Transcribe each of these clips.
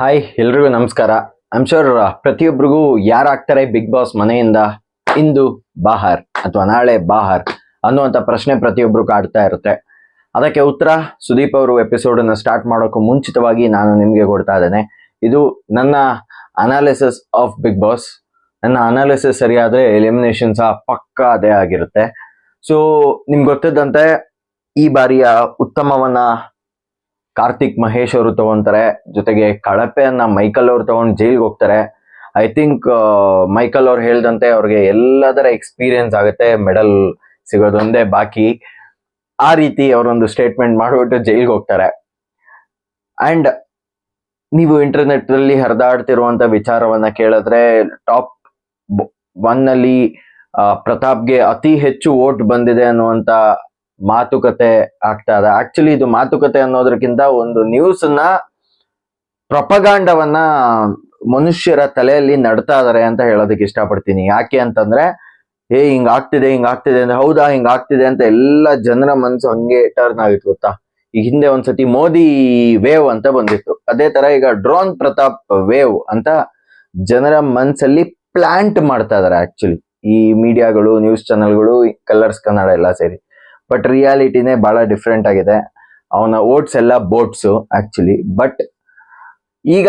Hi ಎಲ್ರಿಗೂ ನಮಸ್ಕಾರ. I'm sure ಪ್ರತಿಯೊಬ್ಬರಿಗೂ ಯಾರಾಗ್ತಾರೆ ಬಿಗ್ ಬಾಸ್ ಮನೆಯಿಂದ ಇಂದು ಬಾಹರ್ ಅಥವಾ ನಾಳೆ ಬಾಹರ್ ಅನ್ನುವಂಥ ಪ್ರಶ್ನೆ ಪ್ರತಿಯೊಬ್ಬರು ಕಾಡ್ತಾ ಇರುತ್ತೆ. ಅದಕ್ಕೆ ಉತ್ತರ ಸುದೀಪ್ ಅವರು ಎಪಿಸೋಡನ್ನು ಸ್ಟಾರ್ಟ್ ಮಾಡೋಕ್ಕೂ ಮುಂಚಿತವಾಗಿ ನಾನು ನಿಮಗೆ ಕೊಡ್ತಾ ಇದ್ದೇನೆ. ಇದು ನನ್ನ ಅನಾಲಿಸಿಸ್ ಆಫ್ ಬಿಗ್ ಬಾಸ್ ನನ್ನ ಅನಾಲಿಸಿಸ್ ಸರಿಯಾದರೆ ಎಲಿಮಿನೇಷನ್ ಸಹ ಪಕ್ಕ ಅದೇ ಆಗಿರುತ್ತೆ. ಸೊ ನಿಮ್ಗೆ ಗೊತ್ತಿದ್ದಂತೆ ಈ ಬಾರಿಯ ಉತ್ತಮವನ್ನ ಕಾರ್ತಿಕ್ ಮಹೇಶ್ ಅವರು ತಗೊಂತಾರೆ. ಜೊತೆಗೆ ಕಳಪೆಯನ್ನ ಮೈಕಲ್ ಅವರು ತಗೊಂಡು ಜೈಲ್ಗೆ ಹೋಗ್ತಾರೆ. ಐ ಥಿಂಕ್ ಮೈಕಲ್ ಅವ್ರು ಹೇಳ್ದಂತೆ ಅವ್ರಿಗೆ ಎಲ್ಲದರ ಎಕ್ಸ್ಪೀರಿಯನ್ಸ್ ಆಗುತ್ತೆ ಮೆಡಲ್ ಸಿಗೋದೊಂದೇ ಬಾಕಿ. ಆ ರೀತಿ ಅವರೊಂದು ಸ್ಟೇಟ್ಮೆಂಟ್ ಮಾಡಿಬಿಟ್ಟು ಜೈಲ್ಗೆ ಹೋಗ್ತಾರೆ. ಅಂಡ್ ನೀವು ಇಂಟರ್ನೆಟ್ ಅಲ್ಲಿ ಹರಿದಾಡ್ತಿರುವಂತ ವಿಚಾರವನ್ನ ಕೇಳಿದ್ರೆ ಟಾಪ್ ಒನ್ ಅಲ್ಲಿ ಪ್ರತಾಪ್ಗೆ ಅತಿ ಹೆಚ್ಚು ವೋಟ್ ಬಂದಿದೆ ಅನ್ನುವಂತ ಮಾತುಕತೆ ಆಗ್ತಾ ಇದೆ. ಆಕ್ಚುಲಿ ಇದು ಮಾತುಕತೆ ಅನ್ನೋದಕ್ಕಿಂತ ಒಂದು ನ್ಯೂಸ್ನ ಪ್ರಪಗಾಂಡವನ್ನ ಮನುಷ್ಯರ ತಲೆಯಲ್ಲಿ ನಡ್ತಾ ಇದಾರೆ ಅಂತ ಹೇಳೋದಕ್ಕೆ ಇಷ್ಟಪಡ್ತೀನಿ. ಯಾಕೆ ಅಂತಂದ್ರೆ, ಏ, ಹಿಂಗ್ ಆಗ್ತಿದೆ ಹಿಂಗ್ ಆಗ್ತಿದೆ ಅಂದ್ರೆ ಹೌದಾ, ಹಿಂಗ್ ಆಗ್ತಿದೆ ಅಂತ ಎಲ್ಲ ಜನರ ಮನ್ಸು ಹಂಗೆ ಟರ್ನ್ ಆಗಿತ್ತು ಗೊತ್ತಾ? ಈ ಹಿಂದೆ ಒಂದ್ಸತಿ ಮೋದಿ ವೇವ್ ಅಂತ ಬಂದಿತ್ತು. ಅದೇ ತರ ಈಗ ಡ್ರೋನ್ ಪ್ರತಾಪ್ ವೇವ್ ಅಂತ ಜನರ ಮನ್ಸಲ್ಲಿ ಪ್ಲಾಂಟ್ ಮಾಡ್ತಾ ಇದಾರೆ ಆಕ್ಚುಲಿ ಈ ಮೀಡಿಯಾಗಳು ನ್ಯೂಸ್ ಚಾನೆಲ್ಗಳು ಕಲರ್ಸ್ ಕನ್ನಡ ಎಲ್ಲ ಸೇರಿ. ಬಟ್ ರಿಯಾಲಿಟಿನೇ ಬಹಳ ಡಿಫ್ರೆಂಟ್ ಆಗಿದೆ. ಅವನ ಓಟ್ಸ್ ಎಲ್ಲ ಬೋಟ್ಸ್ ಆಕ್ಚುಲಿ ಬಟ್ ಈಗ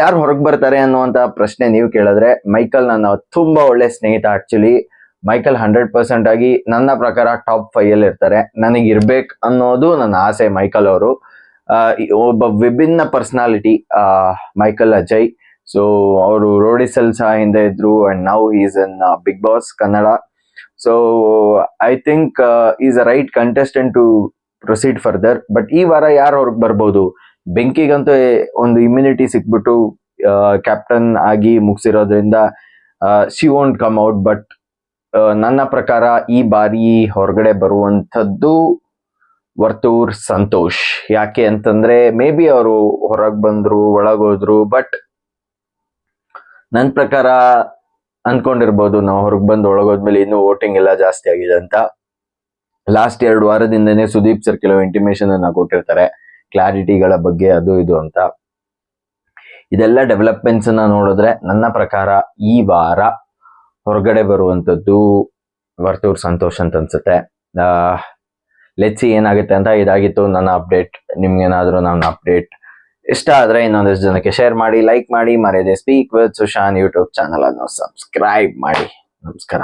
ಯಾರು ಹೊರಗೆ ಬರ್ತಾರೆ ಅನ್ನುವಂತ ಪ್ರಶ್ನೆ ನೀವು ಕೇಳಿದ್ರೆ, ಮೈಕಲ್ ನನ್ನ ತುಂಬ ಒಳ್ಳೆ ಸ್ನೇಹಿತ ಆಕ್ಚುಲಿ ಮೈಕಲ್ ಹಂಡ್ರೆಡ್ ಪರ್ಸೆಂಟ್ ಆಗಿ ನನ್ನ ಪ್ರಕಾರ ಟಾಪ್ ಫೈವ್ ಅಲ್ಲಿ ಇರ್ತಾರೆ. ನನಗೆ ಇರ್ಬೇಕು ಅನ್ನೋದು ನನ್ನ ಆಸೆ ಮೈಕಲ್ ಅವರು. ಒಬ್ಬ ವಿಭಿನ್ನ ಪರ್ಸ್ನಾಲಿಟಿ ಮೈಕಲ್ ಅಜಯ್. ಸೊ ಅವರು ರೋಡಿಸಲ್ ಸಹ ಹಿಂದೆ ಇದ್ರು and now is on Big Boss Kannada so I think is a right contestant to proceed further but ಈ ವಾರ ಯಾರು ಅವ್ರಿಗೆ ಬರ್ಬೋದು? ಬೆಂಕಿಗಂತೂ ಒಂದು ಇಮ್ಯುನಿಟಿ ಸಿಕ್ಬಿಟ್ಟು ಕ್ಯಾಪ್ಟನ್ ಆಗಿ ಮುಗಿಸಿರೋದ್ರಿಂದ she won't come out but ನನ್ನ ಪ್ರಕಾರ ಈ ಬಾರಿ ಹೊರಗಡೆ ಬರುವಂಥದ್ದು ವರ್ತೂರ್ ಸಂತೋಷ್. ಯಾಕೆ ಅಂತಂದ್ರೆ ಮೇ ಬಿ ಅವರು ಹೊರಗೆ ಬಂದ್ರು ಒಳಗೋದ್ರು ಬಟ್ ನನ್ನ ಪ್ರಕಾರ ಅನ್ಕೊಂಡಿರ್ಬೋದು ನಾವು ಹೊರಗೆ ಬಂದು ಒಳಗೋದ್ಮೇಲೆ ಇನ್ನೂ ವೋಟಿಂಗ್ ಎಲ್ಲ ಜಾಸ್ತಿ ಆಗಿದೆ ಅಂತ. ಲಾಸ್ಟ್ ಎರಡು ವಾರದಿಂದನೇ ಸುದೀಪ್ ಸರ್ ಕೆಲವು ಇಂಟಿಮೇಶನ್ ಅನ್ನ ಕೊಟ್ಟಿರ್ತಾರೆ ಕ್ಲಾರಿಟಿಗಳ ಬಗ್ಗೆ ಅದು ಇದು ಅಂತ. ಇದೆಲ್ಲ ಡೆವಲಪ್ಮೆಂಟ್ಸ್ ಅನ್ನ ನೋಡಿದ್ರೆ ನನ್ನ ಪ್ರಕಾರ ಈ ವಾರ ಹೊರಗಡೆ ಬರುವಂತದ್ದು ವರ್ತೂರ್ ಸಂತೋಷ್ ಅಂತ ಅನ್ಸುತ್ತೆ. ಲೆಚ್ಚಿ ಏನಾಗುತ್ತೆ ಅಂತ ಇದಾಗಿತ್ತು, ನನ್ನ ಅಪ್ಡೇಟ್ ನಿಮ್ಗೇನಾದ್ರೂ ನನ್ನ ಅಪ್ಡೇಟ್ ಇಷ್ಟ ಆದ್ರೆ ಇನ್ನೊಂದಿಷ್ಟು ಜನಕ್ಕೆ ಶೇರ್ ಮಾಡಿ ಲೈಕ್ ಮಾಡಿ, ಮರೆಯದೆ. Speak with Sushan YouTube channel ಅನ್ನು ಸಬ್ಸ್ಕ್ರೈಬ್ ಮಾಡಿ. ನಮಸ್ಕಾರ.